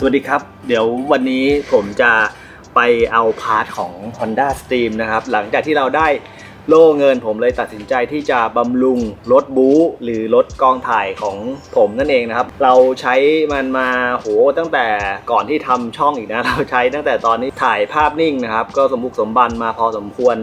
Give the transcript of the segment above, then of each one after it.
สวัสดีครับ เดี๋ยววันนี้ผมจะไปเอาพาร์ทของ Honda Stream นะครับ หลังจากที่เราได้โล่เงินผมเลยตัดสินใจที่จะบำรุงรถบู๊หรือรถกองถ่ายของผมนั่นเองนะครับ เราใช้มันมาโหตั้งแต่ก่อนที่ทำช่องอีกนะ เราใช้ตั้งแต่ตอนนี้ถ่ายภาพนิ่งนะครับ ก็สมบุกสมบันมาพอสมควร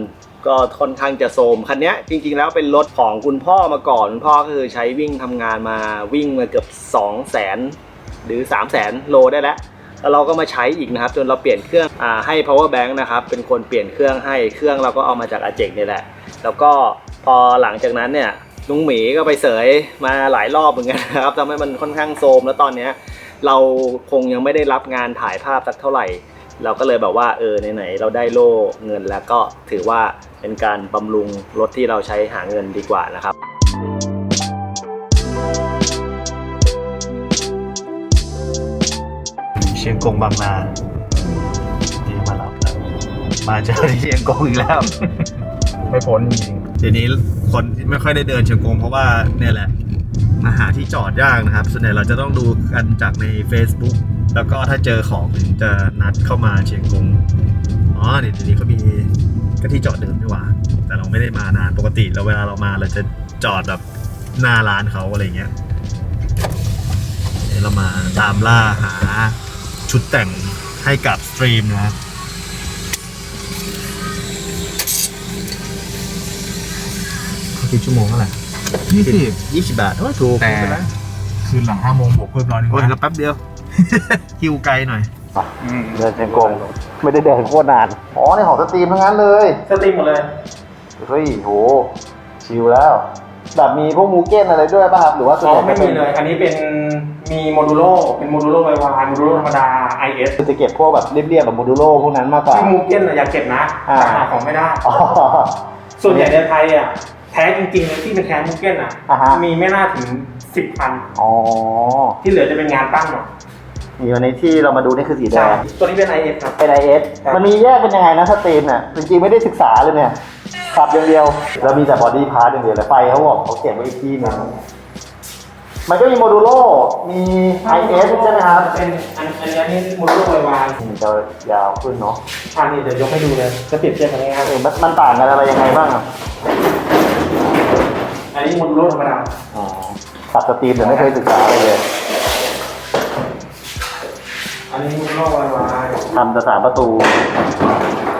ก็ค่อนข้างจะโทรมคันนี้จริงๆแล้วเป็นรถของคุณพ่อมาก่อนคุณพ่อก็คือใช้วิ่งทำงานมาวิ่งมาเกือบ 2 0 0 0 0 หรือ 3 0 0 0 0 0โลได้แล้วแล้วเราก็มาใช้อีกนะครับ จนเราเปลี่ยนเครื่องอให้ power bank นะครับเป็นคนเปลี่ยนเครื่องให้เครื่องเราก็เอามาจากอาเจกนี่แหละ แล้วก็พอหลังจากนั้นเนี่ยลุงหมีก็ไปเสยมาหลายรอบเหมือนกันนะครับทำให้มันค่อนข้างโทรมแล้วตอนเนี้ยเราคงยังไม่ได้รับงานถ่ายภาพสักเท่าไหร่ เราก็เลยแบบว่าเออไหนๆเราได้โล่เงินแล้วก็ถือว่าเป็นการบำรุงรถที่เราใช้หาเงินดีกว่านะครับ เชียงกงบางนาที่มารับแล้วมาเจอที่เชียงกงอีกแล้ว ไม่พ้นจริงทีนี้คนที่ไม่ค่อยได้เดินเชียงกงเพราะว่าเนี่ยแหละมาหาที่จอดยากนะครับ ส่วนใหญ่เราจะต้องดูกันจากใน Facebook แล้วก็ถ้าเจอของถึงจะนัดเข้ามาเชียงกง อ๋อเดี๋ยวทีนี้เขามีก็ที่จอดเดิมดีกว่า แต่เราไม่ได้มานานปกติเราเวลาเรามาเราจะจอดแบบหน้าร้านเขาอะไรเงี้ยเดี๋ยวเรามาตามล่าหา ชุดแต่งให้กับสตรีมนะครับกี่ชั่วโมงเท่าไหร่ยี่สิบยี่สิบบาทโอ้ยถูกแต่ ไม่เป็นไรคืนหลังห้าโมงบวกเพิ่มร้อยหนึงโอ้ยนะก็แป๊บเดียว คิวไกลหน่อย อืมเดินเชียงกงไม่ได้เดินโคตรนาน อ๋อในของสตรีมทั้งนั้นเลย สตรีมหมดเลย เฮ้ยโหชิลแล้ว แบบมีพวกมูเก้นอะไรด้วยป่ะครับ หรือว่าส่วนอ๋อใหญ่ไม่มีเลย อันนี้เป็น มีโมดูโลเป็นโมดูโลไววายโมดูโลธรรมดา IS คือจะเก็บพวกแบบเรียบๆแบบโมดูโลพวกนั้นมากกว่าที่มูเก้นน่ะอยากเก็บนะอ่า แต่หาของไม่ได้ อ๋อ ส่วนใหญ่ในไทยอะแท้จริงๆเลยที่เป็นแท้มูเก้นอะ อ่าฮะ มีไม่น่าถึงสิบพันอ๋อที่เหลือจะเป็นงานตั้งหมดนี่วันนี้ที่เรามาดูนี่คือสีแดใช่งตัวนี้เป็น IS ครับ เป็น IS ครับ มันมีแยกเป็นยังไงนะสตรีมเนี่ยจริงๆไม่ได้ศึกษาเลยเนี่ยขับอย่างเดียวแล้วมีแต่บอดี้พาร์ทอย่างเดียวแต่ไฟเขาบอกเขาเก็บไว้อีกที่หนึง มันก็มีโมดูโล มี IS ใช่ไหมครับเป็นอันอันนี้อันนี้โมดูโลไววายมันจะยาวขึ้นเนาะอันนี้เดี๋ยวยกให้ดูเลยจะเปรียบเทียบกันง่ายเออมันมันต่างกันอะไรยังไงบ้างอะๆอันนี้โมดูโลธรรมดาอ๋อขับสตรีมแต่ไม่เคยศึกษาอะไรเลยอันนี้โมดูโลไววายทำแต่สามประตู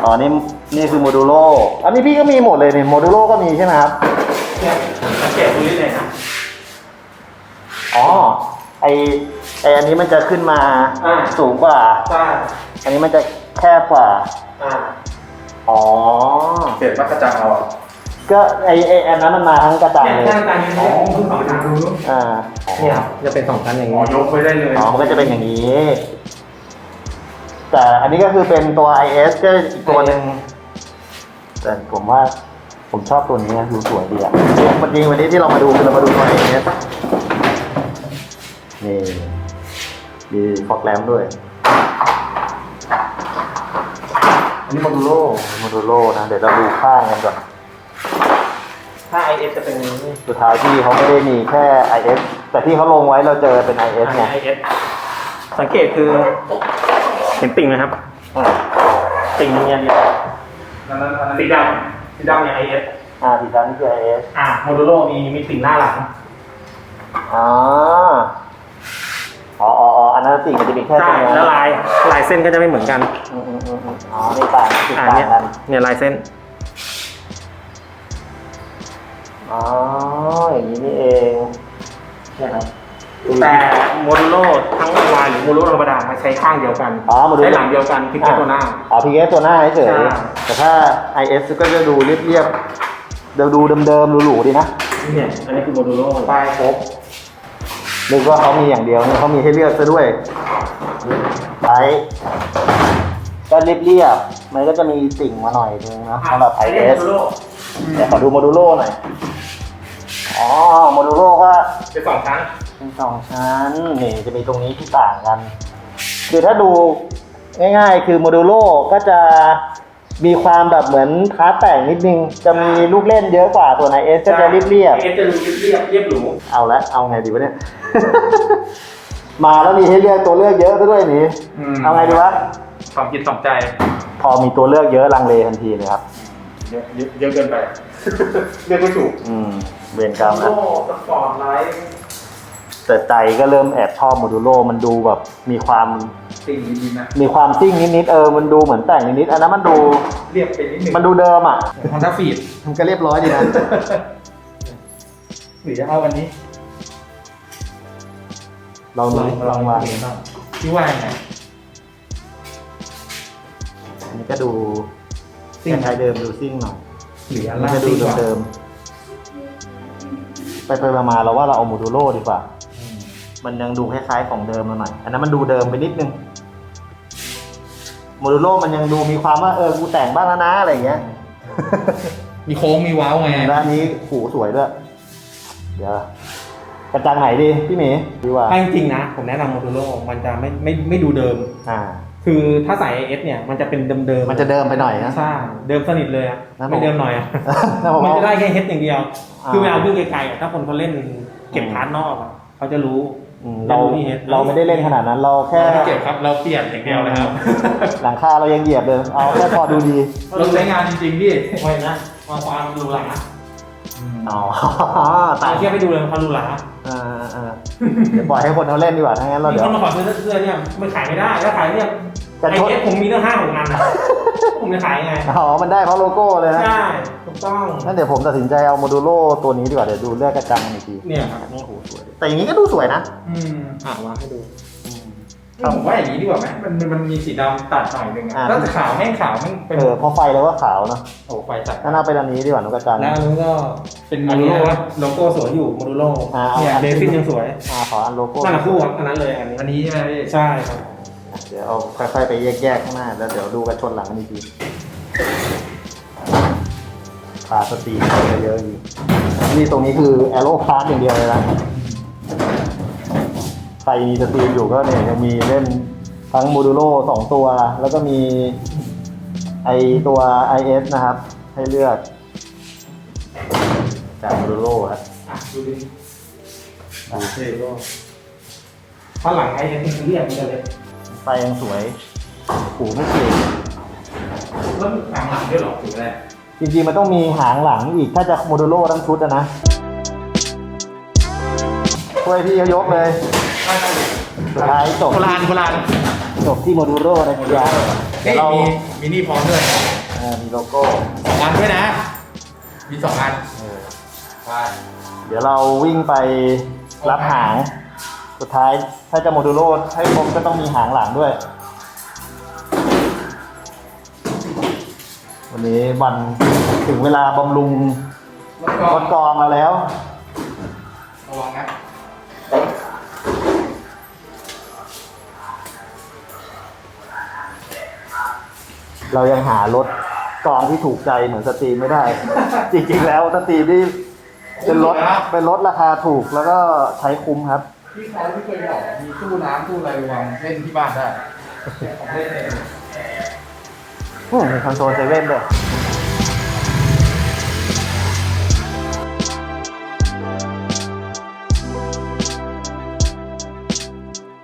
อ๋อ นี่ นี่คือโมดูโล อันนี้พี่ก็มีหมดเลยนี่โมดูโลก็มีใช่ไหมครับเนี่ยสังเกตดูนี่เลยนะ อ๋อ ไอไออันนี้มันจะขึ้นมาอ่า สูงกว่า ใช่อันนี้มันจะแคบกว่า อ่าอ๋อเสร็จมักกระจังเราอะก็ไอไออันนั้นมันมาทั้งกระจังเนี่ยเลยหน้าตานี้เขาเพิ่งสองชั้นอ่า เนี่ยครับจะเป็นสองชั้นอย่างอ๋อนี้ยกไว้ได้เลยอ๋อ มันก็จะเป็นอย่างนี้ แต่อันนี้ก็คือเป็นตัว IS ก็อีกตัวหนึ่ง แต่ผมว่าผมชอบตัวนี้นะดูสวยดีอะวันจริงวันนี้ที่เรามาดูคือเรามาดูตัว IS นี่ มีฟอกแรมด้วย อันนี้โมดูโลโมดูโลนะ เดี๋ยวเราดูข้างกันก่อนถ้า IS จะเป็นอย่างนี้สุดท้ายที่เขาไม่ได้มีแค่ IS แต่ที่เขาลงไว้เราเจอเป็น IS ไงอันนี้ IS สังเกตคือ เห็นติ่งไหมครับอ่าติ่งเนี่ยเนี่ยอันนั้นอันนั้นสีดำสีดำเนี่ย IS อ่าสีดำนี่คือ IS อ่าโมดูโลมีมีติ่งหน้าหลังอ๋อ อ๋ออ๋ออ๋ออันนั้นสิ่งมันจะมีแค่ใช่ตรงนี้แล้วลายลายเส้นก็จะไม่เหมือนกัน อืมอืมอืมอืมอ๋อนี่ต่างติดอ่าต่างเนี่ยกันเนี่ยลายเส้น อ๋ออย่างนี้นี่เองนะครับแต่โมดูโลทั้งวายหรือโมดูโลธรรมดามาใช้ข้างเดียวกัน อ๋อโมดูโลใช้หลังเดียวกันพลิกแค่ตัวหน้า อ๋อพีเอสตัวหน้าเฉยใช่ ๆแต่ถ้า IS ก็จะดูเรียบๆเดี๋ยวดูเดิมๆหรูๆดีนะเนี่ยอันนี้คือโมดูโลป้ายครบ นึกว่าเขามีอย่างเดียวนี่เขามีให้เลือกซะด้วยไอก็เรียบๆมันก็จะมีติ่งมาหน่อยนึงนะสำหรับอันนี้ IS โมดูโลเดี๋ยวขอดูโมดูโลหน่อย อ๋อโมดูโลก็เป็นสองชั้นเป็นสองชั้นนี่จะมีตรงนี้ที่ต่างกัน คือถ้าดูง่ายๆ คือโมดูโลก็จะ มีความแบบเหมือนคาร์แต่งนิดนึง จะมีลูกเล่นเยอะกว่าตัวไหนเอสก็จะเรียบเอสจะดูเรียบเรียบหรูๆเอาละเอาไงดีวะเนี่ย มาแล้วมีให้เลือกตัวเลือกเยอะซะด้วยนี่มเอาไงดีวะสองจิตสองใจ พอมีตัวเลือกเยอะลังเลทันทีเลยครับ เยอะเยอะเยอะเกินไปเรียกไม่ถูกอืมเวรกรรมนะโอ้สปอร์ตไลท์แต่ใจก็เริ่มแอบชอบโมดูโลมันดูแบบมีความ สิ่งดีๆนะมีความซิ่งนิดๆเออมันดูเหมือนแต่งนิดๆอันนั้นมันดูเรียบไปนิดหนึ่งมันดูเดิมอะฮอนด้าฟีดมันก็เรียบร้อยดีนะหรือจะเอาวันนี้ลองดูลองมาที่ว่ายังไงอันนี้ก็ดูซิ่งคล้ายๆเดิมดูซิ่งหน่อยหรืออัอันนล่านี้ก็งดูซิ่งกว่าเดิมๆไปไปๆมาๆเราว่าเราเอาโมดูโลดีกว่าอืมมันยังดูคล้ายๆของเดิมเราหน่อย อันนั้นมันดูเดิมไปนิดนึง โมดูโลมันยังดูมีความว่าเออกูแต่งบ้างแล้วนะอะไรอย่างเงี้ยมีโค้งมีว้าวไงแล้วอันนี้หูสวยด้วย เดี๋ยวกระจังไหนดีพี่หมีดีกว่าถ้าจริงๆนะ ผมแนะนำโมดูโลมันจะไม่ไม่ไม่ดูเดิม อ่า คือถ้าใส่ AS เนี่ยมันจะเป็นเดิมๆมันจะเดิมไปหน่อยนะ ใช่เดิมสนิทเลยอะนะผม ไม่เดิมหน่อยอะนะผมมันเอา จะได้แค่เฮดอย่างเดียวอ่าคือเวลาวิ่งไกลๆอะถ้าคนเขาเล่นเก็บพาร์ทนอกอะเขาจะรู้ อืมเรานี่เราไม่ได้เล่นขนาดนั้น เราแค่เราไม่เก็บครับ เราเปลี่ยนอย่างเดียวเลยครับ หลังคาเรายังเหยียบเลย เอาแค่พอดูดีเราใช้งานจริงๆพี่ไม่นะมาความรูหลาอ๋อตาตายเทียบไปดูเลยความรูหลาเออเออเดี๋ยวปล่อยให้คนเขาเล่นดีกว่าถ้างั้นเรามีเดี๋ยควนมาขอซื้อเสื้อเนี่ยไม่ขายไม่ได้ถ้าขายเนี่ย แต่ไอชดเอสผมมีตั้งห้าหกงานนะผมจะขายยังไง อ๋อมันได้เพราะโลโก้เลยนะใช่ ถูกต้อง งั้นเดี๋ยวผมตัดสินใจเอาโมดูโลตัวนี้ดีกว่าเดี๋ยวดูเลือกกระจังอีกทีเนี่ยครับนี่โหสวย แต่อย่างนี้ก็ดูสวยนะอืมอะวางให้ดูครับผมว่าอย่างนี้ดีกว่าไหมมันมันมันมีสีดำตัดหน่อยนึงอ่าอะถ้าจะขาวแม่งขาวแม่งเป็นเออพอไฟแล้วก็ขาวเนอะโอ้ไฟตัดงั้นเอาเป็นอันนี้ดีกว่านุกกระจัง แล้วอันนู้นก็เป็นโมดูโลนะโลโก้สวยอยู่โมดูโลอ่าเอาเนี่ยอัน เดฟินยังสวย อ่าขออันโลโก้นั่นแหละคู่ครับอันนั้นเลยอันนี้ อันนี้ใช่ไหมพี่ใช่ครับเดี๋ยวเอาค่อยๆไปแยกๆข้างหน้า แล้วเดี๋ยวดูกันชนหลังกันอีกทีพาสตีเยอะๆอยู่นี่ตรงนี้คือแอโร่พาร์ทอย่างเดียวเลยนะใครมีสตรีมอยู่ก็เนี่ยยังมีเล่นทั้งโมดูโลสองตัว แล้วก็มีไอตัว IS นะครับ ให้เลือกจากโมดูโลครับอะดูดิอะโมดูโลถ้าหลังไอ้ยังเรียกมันจะเลย ไฟยังสวยหูไม่เกลีแล้วหลังหลังด้วยเหรอถูกไหมจริงๆมันต้องมีหางหลังอีกถ้าจะโมดูโลทั้งชุดอะนะช่วยพี่เขายกเลยสุดท้ายจบโบราณโบราณจบที่โมดูโลนะจ๊ะเดี๋ยวเรามีมินี่พร้อมด้วยเออมีโลโก้สองอันด้วยนะ มีสองอันเออใช่เดี๋ยวเราวิ่งไปรับหาง สุดท้ายถ้าจะโมดูโลให้ครบก็ต้องมีหางหลังด้วย วันนี้วันถึงเวลาบำรุงแล้วก็รถกองเราแล้วระวังนะเรายังหารถกองที่ถูกใจเหมือนสตรีมไม่ได้ จริงๆแล้วสตรีมนี่เป็นรถเป็นรถราคาถูกแล้วก็ใช้คุ้มครับ พี่เขาไม่เคยบอกมีตู้น้ำตู้อะไรวางเล่นที่บ้านได้ของเล่นเองอืมมีคอนโซลเซเว่นด้วย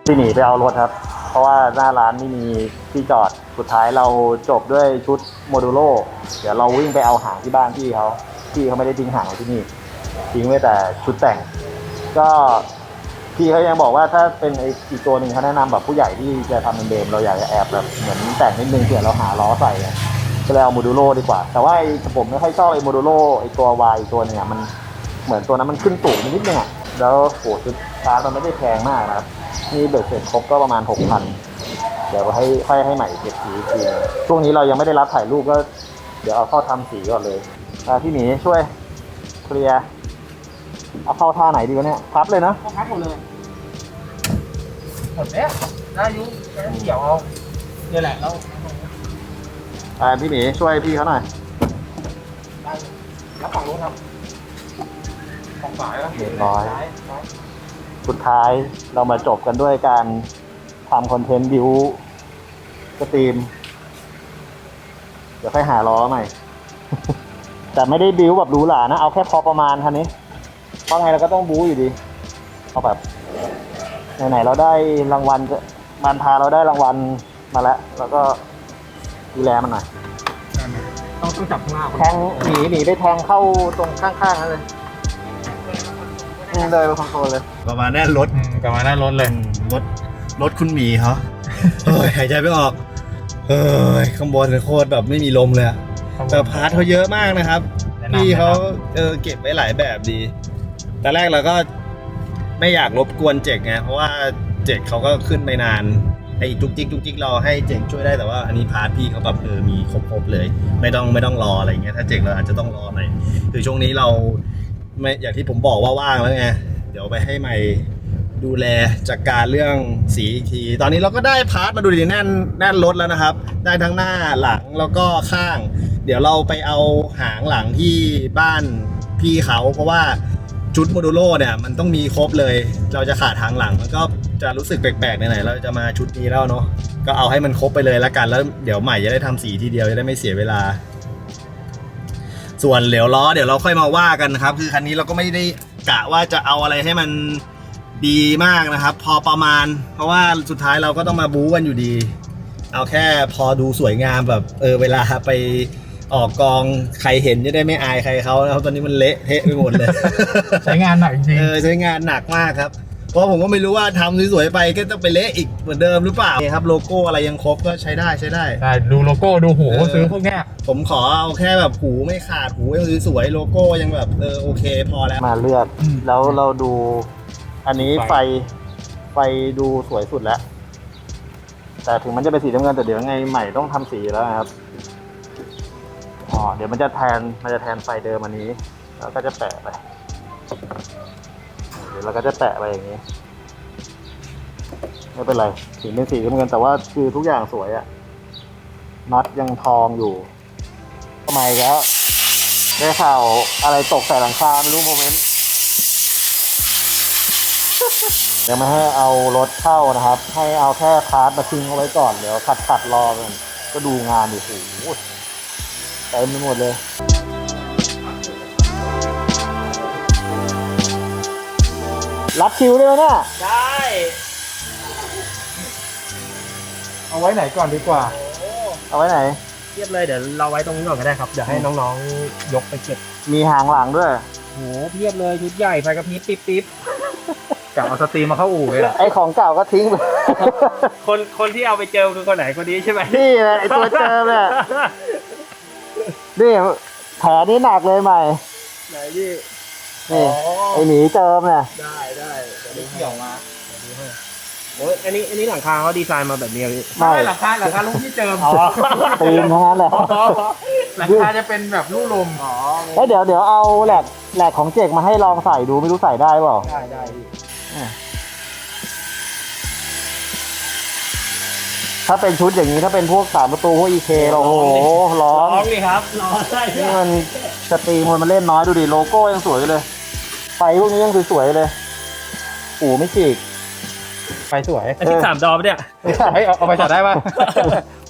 ที่หนีไปเอารถครับ เพราะว่าหน้าร้านไม่มีที่จอด สุดท้ายเราจบด้วยชุดโมดูโล เดี๋ยวเราวิ่งไปเอาหางที่บ้านพี่เขา พี่เขาไม่ได้ทิ้งหางไว้ที่นี่ ทิ้งไว้แต่ชุดแต่ง ก็ พี่เขายังบอกว่าถ้าเป็นไอ้อีกตัวหนึ่งเขาแนะนำแบบผู้ใหญ่ที่จะทำเป็นเบมเราอยากจะแอบแบบเหมือนแต่งนิดนึงเผื่อเราหาล้อใส่อะก็เลยเอาโมดูโลดีกว่า แต่ว่าไอ้ผมไม่ค่อยชอบไอ้โมดูโลไอ้ตัววายตัวหนึงอะมันเหมือนตัวนั้นมันขึ้นสูงนิดนึงอะแล้วโหชุดชาร์จมันไม่ได้แพงมากนะครับนี่เบิกเสร็จครบก็ประมาณหกพันเดี๋ยวให้ค่อยให้ใหม่เก็บสีอีกทีช่วงนี้เรายังไม่ได้รับถ่ายรูปก็ เดี๋ยวเอาเข้าทำสีก่อนเลยพี่หมีช่วยเคลียร์ เอาเข้าท่าไหนดีวะเนี่ยพับเลยนะก็พักหมดเลยหมดแล้วได้อยุเกี่ยวเอาเนี่ยแหละแล้วอ่าพี่หมีช่วยพี่เขาหน่อยได้แล้วฝั่งนู้นครับฝั่งฝายแล้วเรียบร้อย ซ้าซ้ายสุดท้ายเรามาจบกันด้วยการทำคอนเทนต์บิวสตรีม เดี๋ยวค่อยหาล้อใหม่ แต่ไม่ได้บิวแบบหรูหรานะ เอาแค่พอประมาณคันนี้ เพราะไงเราก็ต้องบู๊อยู่ดีเอาแบบไหนๆเราได้รางวัลมันพาเราได้รางวัลมาแล้ว แล้วก็ดูแลมันหน่อยต้องต้องจับข้างหน้าแทงหนีหนีไปแทงเข้าตรงข้างๆนั่นเลยอืมเลยไปคอนโทรลเลยประมาณนี้รถอืมกลับมาหน้ารถเลยรถรถคุณหมีเขาเฮ้ยหายใจไม่ออกเฮ้ยข้างบนโคตรแบบไม่มีลมเลยอะแต่พาร์ทเขาเยอะมากนะครับแนะนำพี่เขาแนะนเออเก็บไว้หลายแบบดี แต่แรกเราก็ไม่อยากรบกวนเจกไงเพราะว่าเจกเขาก็ขึ้นไปนานไอ้จุกจิกจุกจิกเราให้เจกช่วยได้แต่ว่าอันนี้พาร์ทพี่เขาแบบเออมีครบๆเลย ไม่ต้องไม่ต้องรออะไรเงี้ยถ้าเจกเราอาจจะต้องรอหน่อยคือช่วงนี้เราไม่อย่างที่ผมบอกว่าว่างแล้วไงเดี๋ยวไปให้ใหม่ดูแลจัดการเรื่องสีอีกที ตอนนี้เราก็ได้พาร์ทมาดูดิแน่นแน่นรถแล้วนะครับ ได้ทั้งหน้าหลังแล้วก็ข้าง เดี๋ยวเราไปเอาหางหลังที่บ้านพี่เขาเพราะว่า ชุดโมดูโลเนี่ยมันต้องมีครบเลย เราจะขาดหางหลังมันก็จะรู้สึกแปลกๆไหนๆเราจะมาชุดนี้แล้วเนาะก็เอาให้มันครบไปเลยละกันแล้วเดี๋ยวใหม่จะได้ทำสีทีเดียวจะได้ไม่เสียเวลา ส่วนเหลวล้อเดี๋ยวเราค่อยมาว่ากันนะครับ คือคันนี้เราก็ไม่ได้กะว่าจะเอาอะไรให้มันดีมากนะครับ พอประมาณ เพราะว่าสุดท้ายเราก็ต้องมาบู๊กันอยู่ดี เอาแค่พอดูสวยงามแบบเออเวลาไป ออกกองใครเห็นจะได้ไม่อายใครเขานะครับตอนนี้มันเละเทะไปหมดเลยำใช้งานหนักจริงเออใช้งานหนักมากครับ เพราะผมก็ไม่รู้ว่าทำสวยๆไปก็ต้องไปเละอีกเหมือนเดิมหรือเปล่านี่ครับโลโก้อะไรยังครบก็ใช้ได้ใช้ได้ใช่ดูโลโก้ดูหูเออ ซื้อพวกเนี้ยผมขอเอาแค่แบบหูไม่ขาดหูยังสวยๆโลโก้ยังแบบเออโอเคพอแล้วมาเลือกอืมแล้วเราดูอันนี้ไฟไฟไฟดูสวยสุดแล้ว แต่ถึงมันจะเป็นสีน้ำเงินแต่เดี๋ยวไงใหม่ต้องทำสีแล้วนะครับ อ๋อเดี๋ยวมันจะแทนมันจะแทนไฟเดิมอันนี้ แล้วก็จะแปะไปเดี๋ยวเราก็จะแปะไปอย่างนี้ไม่เป็นไรถึงเป็นสีน้ำเงินแต่ว่าคือทุกอย่างสวยอะน็อตยังทองอยู่ทำไมแล้วได้ข่าวอะไรตกใส่หลังคาไม่รู้โมเมนต์เดี๋ยวไม่ให้เอารถเข้านะครับ ให้เอาแค่พาร์ทมาทิ้งเอาไว้ก่อนเดี๋ยวขัดขัดรอกันก็ดูงานดิโอ้โห เต็มไปหมดเลยรับคิวด้วยเนี่ยได้เอาไว้ไหนก่อนดีกว่าเอาไว้ไหน เทียบเลยเดี๋ยวเราไว้ตรงนี้ก่อนก็ได้ครับ เดี๋ยวให้น้องๆยกไปเก็บมีหางหลังด้วยโหเพียบเลยชุดใหญ่ไฟกระพริบปิ๊บปิ๊บกะเอาสตรีมมาเข้าอู่เลยอะไอของเก่าก็ทิ้งไป คนคนที่เอาไปเจอคือคนไหนคนนี้ใช่ไหม นี่แหละไอตัวเจอเนี่ย นี่แผลนี้หนักเลยใหม่ ไหนพี่นี่ไอหมีเจิมเนี่ยได้ได้เดี๋ยวเกี่ยวมาโอ้ยอันนี้อันนี้หลังคาเขาดีไซน์มาแบบนี้พี่ไม่หลังคาหลังคาลูกที่เจิมอ๋อตีนทั้งนั้นแหละหลังคาจะเป็นแบบลูกลมอ๋อแล้วเดี๋ยวเดี๋ยวเอาแหลกแหลกของเจกมาให้ลองใส่ดูไม่รู้ใส่ได้เปล่าได้ได้ ถ้าเป็นชุดอย่างนี้ถ้าเป็นพวกสามประตูพวกอีเคเราโอ้โหร้อร้นองดิครับร้องได้นี่มันสตรีมมันเล่นน้อยดูดิโลโก้ยังสวยอยู่เลยไฟพวกนี้ยังสวยๆเลยอูไม่ฉีก ไฟสวยอันนี้สามดอมเนี่ยไม่ใช่เฮ้ยเอาเอาไปจัดได้ปะ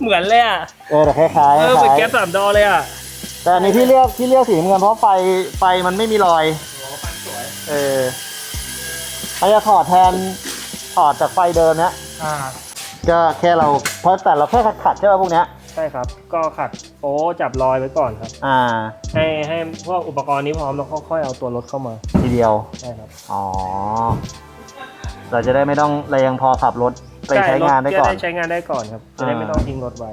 เหมือนเลยอะ เออแต่คล้ายๆเออคเหมือนล้ายแก๊สสามดอเลยอะ ๆแต่อันนี้ที่เลือกที่เลือกสีน้ำเงินเพราะไฟไฟมันไม่มีรอยเออถ้าจะถอดแทนถอดจากไฟเดิมเนี้ยอ่า ก็แค่เราเพราะแต่เราแค่ขัดๆใช่ไหมพวกเนี้ยใช่ครับ ก็ขัดโป๊จับรอยไว้ก่อนครับ อ่า ให้ให้พวกอุปกรณ์นี้พร้อมแล้วค่อยๆเอาตัวรถเข้ามาทีเดียว ใช่ครับอ๋อ เราจะได้ไม่ต้องเรายังพอขับรถไปใช้งานได้ก่อนจะได้ใช้งานได้ก่อนครับ จะได้ไม่ต้องทิ้งรถไว้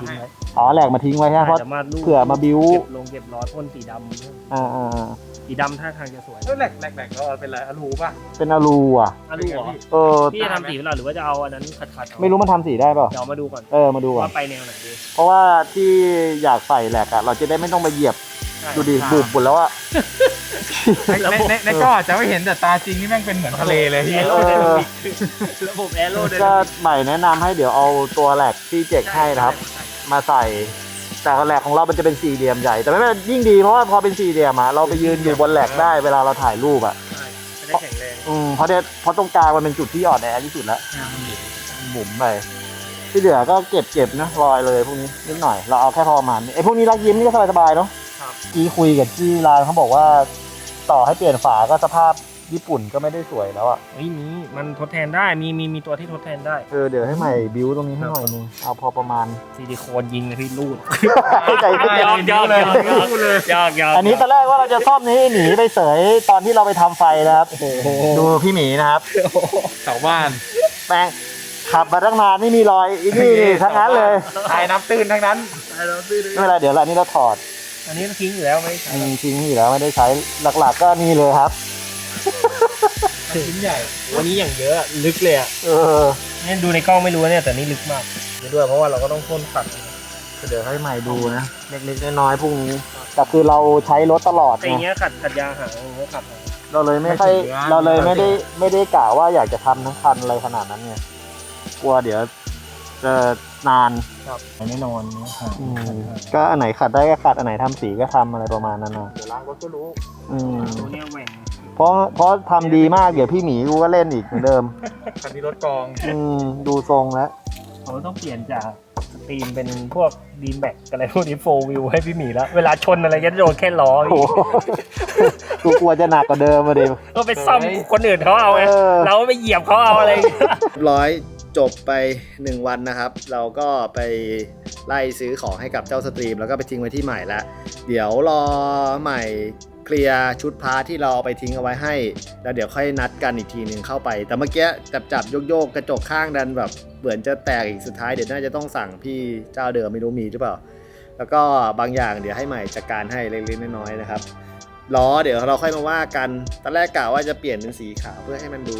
ทิ้งไว้อ๋อแหลกมาทิ้งไว้ใช่ไหมเพราะจะมาลูกเผื่อมาบิ้ว เก็บลงเก็บล้อพ่นสีดำอ่าอ่าอ่า สีดำท่าทางจะสวยแหลกแหลกแหลกเราเป็นอะไรอลูป่ะเป็นอลูอะอะลูกเหรอเออ พี่จะทำสีเปล่าหรือว่าจะเอาอันนั้นขัดๆเอาไม่รู้มันทำสีได้เปล่าเดี๋ยวเอามาดูก่อนเออ มาดูก่อน ว่าไปแนวไหนดีเพราะว่าที่อยากใส่แหลกอะเราจะได้ไม่ต้องไปเหยียบใช่ดูดิบุบหมดแล้วอะในในในก็อาจจะไม่เห็นแต่ตาจริงนี่แม่งเป็นเหมือนทะเลเลยพี่แอโรไดนามิกระบบแอโรไดนาก็มิกใหม่แนะนำให้เดี๋ยวเอาตัวแหลกที่เจกให้นะครับ มาใส่ แต่แหลกของเรามันจะเป็นสี่เหลี่ยมใหญ่ แต่ไม่เป็นไรยิ่งดีเพราะว่าพอเป็นสี่เหลี่ยมอะเราไปยืนอยู่บนแหลกได้เวลาเราถ่ายรูปอะใช่จะได้แข็งแรงอืมเพราะเดี๋ยวเพราะตรงกลางมันเป็นจุดที่อ่อนแอที่สุดแล้วหมุนไปที่เหลือก็เก็บเก็บนะรอยเลยพวกนี้นิดหน่อย เราเอาแค่พอประมาณนี้ไอ้พวกนี้รักยิ้มนี่ก็สบายๆเนาะครับ กี้คุยกับที่ร้านเขาบอกว่า ต่อให้เปลี่ยนฝาก็สภาพ ญี่ปุ่นก็ไม่ได้สวยแล้วอะเฮ้ยมีมันทดแทนได้มีมีมีตัวที่ทดแทนได้ เออเดี๋ยวให้ใหม่บิวตรงนี้ให้หน่อยนึงเอาพอประมาณซิลิโคนยิงเลยพี่รูดใจเย็นยอกยอกยอกยอกยอกอันนี้ตอนแรกว่าเราจะซ่อมนี้หนีไปเสยตอนที่เราไปทำไฟนะครับดูพี่หมีนะครับเสาบ้านแปลงขับมาตั้งนานไม่มีรอยอีนี่ทั้งนั้นเลยทายน้ำตื้นทั้งนั้นไม่เป็นไรเดี๋ยวเราอันนี้เราถอด อันนี้ทิ้งอยู่แล้วไม่ได้ใช้อืมจริงๆอยู่แล้วไม่ได้ใช้หลักๆก็นี่เลยครับ ชิ้นใหญ่ วันนี้อย่างเยอะลึกเลยอะเออเนี่ยดูในกล้องไม่รู้เนี่ยแต่นี่ลึกมากเดี๋ยวด้วยเพราะว่าเราก็ต้องพ่นขัดเดี๋ยวให้ใหม่ดูนะเล็กๆน้อยๆพวกนี้แต่คือเราใช้รถตลอดแต่อย่างไงเงี้ยขัดขัดยางหางอย่างเงี้ยขัดหาง เราเลยไม่ค่อยเราเลยไม่ได้ไม่ได้กะว่าอยากจะทำทั้งคันอะไรขนาดนั้นไงกลัวเดี๋ยวจะนานแน่นอนเนี่ยหางอืมก็อันไหนขัดได้ก็ขัดอันไหนทำสีก็ทำอะไรประมาณนั้นนะเดี๋ยวล้างรถก็รู้อืมตัวเนี้ยแหว่ง เพราะเพราะทำดีมากเดี๋ยวพี่หมีกูก็เล่นอีกเหมือนเดิม คันนี้รถกองอืมดูทรงแล้ว เขาต้องเปลี่ยนจากสตรีมเป็นพวกดีมแบ็กอะไรพวกนี้โฟวิวให้พี่หมีแล้ว เวลาชนอะไรก็จะโดนแค่ล้อโอ้โหกูกลัวจะหนักกว่าเดิมมาดิ ก็ไปซ่อมคนอื่นเขาเอาไงเออ เราไปเหยียบเขาเอาอะไรอย่างเงี้ยเรียบร้อยจบไป 1 วันนะครับ เราก็ไปไล่ซื้อของให้กับเจ้าสตรีม แล้วก็ไปทิ้งไว้ที่ใหม่แล้วเดี๋ยวรอใหม่ เคลียร์ชุดพาร์ที่เราเอาไปทิ้งเอาไว้ให้ แล้วเดี๋ยวค่อยนัดกันอีกทีหนึ่งเข้าไป แต่เมื่อกี้จับจับโยกโยกกระจกข้างดันแบบเหมือนจะแตกอีกสุดท้ายเดี๋ยวน่าจะต้องสั่งพี่เจ้าเดิมไม่รู้มีหรือเปล่า แล้วก็บางอย่างเดี๋ยวให้ใหม่จัดการให้เล็กๆน้อยๆนะครับ ล้อเดี๋ยวเราค่อยมาว่ากัน ตอนแรกกะว่าจะเปลี่ยนเป็นสีขาวเพื่อให้มันดู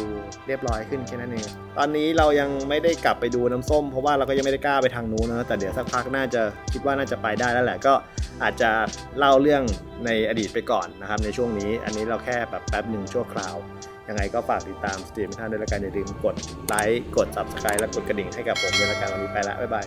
เรียบร้อยขึ้นแค่นั้นเอง ตอนนี้เรายังไม่ได้กลับไปดูน้ำส้ม เพราะว่าเราก็ยังไม่ได้กล้าไปทางนู้นนะ แต่เดี๋ยวสักพักน่าจะคิดว่าน่าจะไปได้แล้วแหละ ก็อาจจะเล่าเรื่องในอดีตไปก่อนนะครับในช่วงนี้ อันนี้เราแค่แบบแป๊บหนึ่งชั่วคราว ยังไงก็ฝากติดตามสตรีมท่านด้วยละกันอย่าลืมกดไลค์ กด subscribe และกดกระดิ่งให้กับผมด้วยละกันวันนี้ไปละบ๊ายบาย